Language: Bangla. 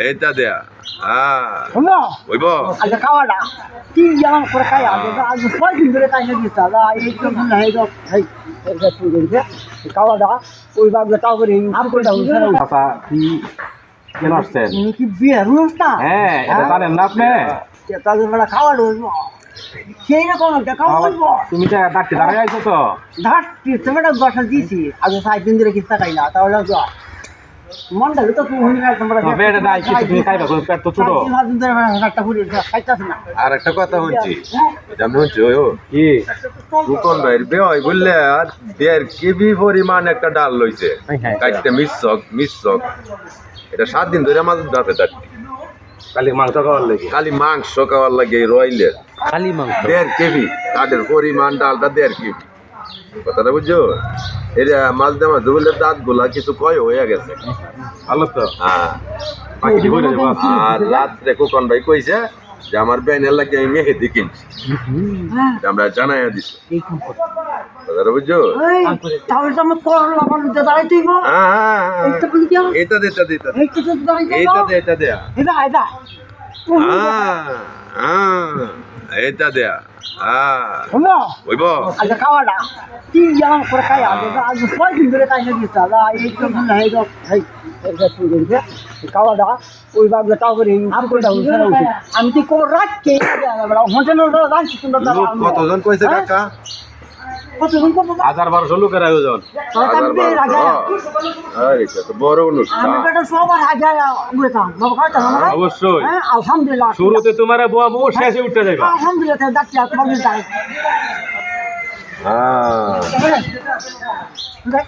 এইটা দেয়া হ্যাঁ হইব আজ খাওয়াটা তিন জন করে খাই আজ? আজ ধরে খাই না দিচ্ছে এই হয়ে এটা খাওয়াটা ওই বাবু তাও করে আম করে কি কেন আসছেন? কি বিয়ে রুস হ্যাঁ এটা জানেন না আপনি? তাদের বেলা খাওয়া রইব সেই রকম একটা খাওয়া রইব তুমি তো ডাক্তার দাঁড়াই আইছো তো? ধার টিসমেটা বসা দিয়েছি আজ সাত দিন ধরে কিস্তা খাই না তাহলে তো তবে এটা দাই কিছু তুমি খাইবা কোনো পেট তো ছোট। আর একটা কথা শুনছি। যেমন শুনছি ও? কি? রুকন ভাইয়ের বেয় বললে আর দেড় কেবি পরিমাণ একটা ডাল লইছে। হ্যাঁ, হ্যাঁ। এটা সাত দিন ধরে আমাদের দাঁতে দাঁড়ি খালি মাংস খাওয়ার লেগে? খালি মাংস খাওয়ার লাগে এই রয়লের। খালি মাংস? দেড় কেবি তাদের পরিমাণ ডালটা দেড় কেবি কথাটা বুঝছ? এটা মাছ দেওয়া দুবেলের দাঁতগুলা কিছু ক্ষয় হয়ে গেছে। ভালো তো। হ্যাঁ। পাখি আর রাত্রে কোকন ভাই কইছে যে আমার বেনের লাগে আমি মেহেদি কিনছি। হ্যাঁ। আমরা জানাই দিছি। কথাটা বুঝছ? তাহলে তো আমি করলা বালুতে দাঁড়াই তুই হ্যাঁ, হ্যাঁ। এইটা বলি দিও এটা দে এটা দে এটা দে। দাঁড়াই এইটা দে এটা দেয়া এটা এটা হ্যাঁ, হ্যাঁ, এইটা দেয়া। হ্যাঁ হইব আজ খাওয়াটা। তিন জন করে খাই আজ আজ ছয় দিন ধরে খাই না দিচ্ছে আজ এই হয়ে খাওয়াটা ওই বাবু তাও করে আম তো কোন রাখছি হোটেল কতজন কইছে কাকা? কতজন করব হাজার বারোশো লোকের আয়োজন। তো বড় অনুষ্ঠান। অবশ্যই। হ্যাঁ আলহামদুলিল্লাহ। শুরুতে তোমার বোয়াবো শেষে উঠতে যাবে আলহামদুলিল্লাহ যাই হ্যাঁ। দেখ